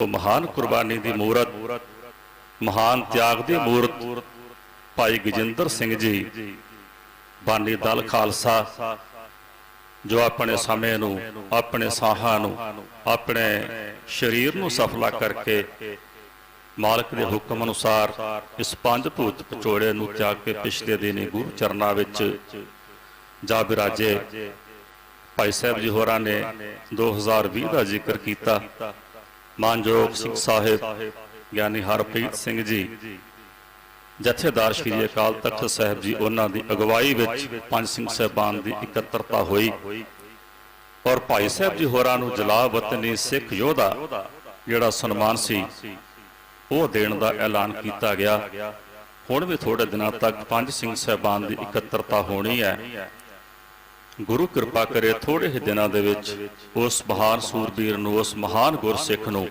ਮਹਾਨ ਕੁਰਬਾਨੀ ਦੀ ਮੂਰਤ, ਮਹਾਨ ਤਿਆਗ ਦੀ ਮੂਰਤ ਭਾਈ ਗਜਿੰਦਰ ਸਿੰਘ ਜੀ, ਬਾਨੀ ਦਲ ਖਾਲਸਾ, ਜੋ ਆਪਣੇ ਸਮੇਂ ਨੂੰ, ਆਪਣੇ ਸਾਹਾਂ ਨੂੰ, ਆਪਣੇ ਸਰੀਰ ਨੂੰ ਸਫਲਾ ਕਰਕੇ ਮਾਲਕ ਦੇ ਹੁਕਮ ਅਨੁਸਾਰ ਇਸ ਪੰਜ ਭੂਤ ਪਚੋੜੇ ਨੂੰ ਤਿਆਗ ਕੇ ਪਿਛਲੇ ਦਿਨੀ ਗੁਰੂ ਚਰਨਾਂ ਵਿੱਚ ਜਾ ਬਿਰਾਜੇ। ਭਾਈ ਸਾਹਿਬ ਜੀ ਹੋਰਾਂ ਨੇ 2020 ਦਾ ਜ਼ਿਕਰ ਕੀਤਾ। ਮਾਨਯੋਗ ਸਿੰਘ ਸਾਹਿਬ, ਗਿਆਨੀ ਹਰਪ੍ਰੀਤ ਸਿੰਘ ਜੀ, ਜਥੇਦਾਰ ਸ਼੍ਰੀ ਅਕਾਲ ਤਖਤ ਸਾਹਿਬ ਜੀ, ਉਹਨਾਂ ਦੀ ਅਗਵਾਈ ਵਿੱਚ ਪੰਜ ਸਿੰਘ ਸਾਹਿਬਾਨ ਦੀ ਇਕੱਤਰਤਾ ਹੋਈ ਔਰ ਭਾਈ ਸਾਹਿਬ ਜੀ ਹੋਰਾਂ ਨੂੰ ਜਲਾ ਵਤਨੀ ਸਿੱਖ ਯੋਧਾ ਜਿਹੜਾ ਸਨਮਾਨ ਸੀ, ਉਹ ਦੇਣ ਦਾ ਐਲਾਨ ਕੀਤਾ ਗਿਆ। ਹੁਣ ਵੀ ਥੋੜੇ ਦਿਨਾਂ ਤੱਕ ਪੰਜ ਸਿੰਘ ਸਾਹਿਬਾਨ ਦੀ ਇਕੱਤਰਤਾ ਹੋਣੀ ਹੈ। ਗੁਰੂ ਕਿਰਪਾ ਕਰੇ ਥੋੜੇ ਹੀ ਦਿਨਾਂ ਦੇ ਵਿੱਚ ਉਸ ਮਹਾਨ ਸੂਰਬੀਰ ਨੂੰ, ਉਸ ਮਹਾਨ ਗੁਰਸਿੱਖ ਨੂੰ,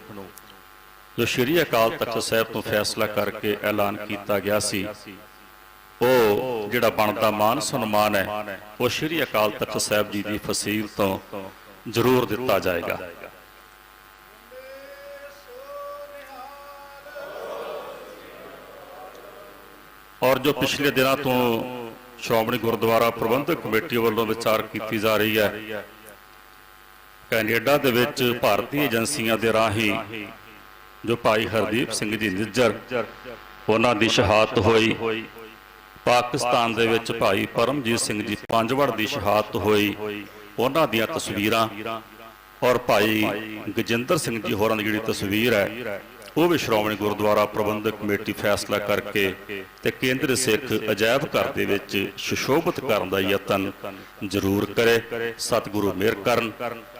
ਜੋ ਸ਼੍ਰੀ ਅਕਾਲ ਤਖਤ ਸਾਹਿਬ ਤੋਂ ਫੈਸਲਾ ਕਰਕੇ ਐਲਾਨ ਕੀਤਾ ਗਿਆ ਸੀ। ਉਹ ਜਿਹੜਾ ਬਣਦਾ ਮਾਨ ਸਨਮਾਨ ਹੈ, ਉਹ ਸ਼੍ਰੀ ਅਕਾਲ ਤਖਤ ਸਾਹਿਬ ਜੀ ਦੀ ਫਸੀਲ ਤੋਂ ਜ਼ਰੂਰ ਦਿੱਤਾ ਜਾਏਗਾ। ਔਰ ਜੋ ਪਿਛਲੇ ਦਿਨਾਂ ਤੋਂ ਸ਼੍ਰੋਮਣੀ ਗੁਰਦੁਆਰਾ ਪ੍ਰਬੰਧਕ ਕਮੇਟੀ ਵੱਲੋਂ ਵਿਚਾਰ ਕੀਤੀ ਜਾ ਰਹੀ ਹੈ। ਕੈਨੇਡਾ ਦੇ ਵਿੱਚ ਭਾਰਤੀ ਏਜੰਸੀਆਂ ਦੇ ਰਾਹੀਂ ਜੋ ਭਾਈ ਹਰਦੀਪ ਸਿੰਘ ਜੀ ਨਿੱਜਰ, ਉਹਨਾਂ ਦੀ ਸ਼ਹਾਦਤ ਹੋਈ। ਪਾਕਿਸਤਾਨ ਦੇ ਵਿੱਚ ਭਾਈ ਪਰਮਜੀਤ ਸਿੰਘ ਜੀ ਪੰਜਵੜ ਦੀ ਸ਼ਹਾਦਤ ਹੋਈ। ਉਹਨਾਂ ਦੀਆਂ ਤਸਵੀਰਾਂ ਔਰ ਭਾਈ ਗਜਿੰਦਰ ਸਿੰਘ ਜੀ ਹੋਰਾਂ ਦੀ ਜਿਹੜੀ ਤਸਵੀਰ ਹੈ ਉਹ ਵੀ ਸ਼੍ਰੋਮਣੀ ਗੁਰਦੁਆਰਾ ਪ੍ਰਬੰਧਕ ਕਮੇਟੀ ਫੈਸਲਾ ਕਰਕੇ ਤੇ ਕੇਂਦਰ ਸਿੱਖ ਅਜਾਇਬ ਘਰ ਦੇ ਵਿੱਚ ਸੁਸ਼ੋਭਿਤ ਕਰਨ ਦਾ ਯਤਨ ਜ਼ਰੂਰ ਕਰੇ। ਸਤਿਗੁਰੂ ਮਿਹਰ ਕਰਨ।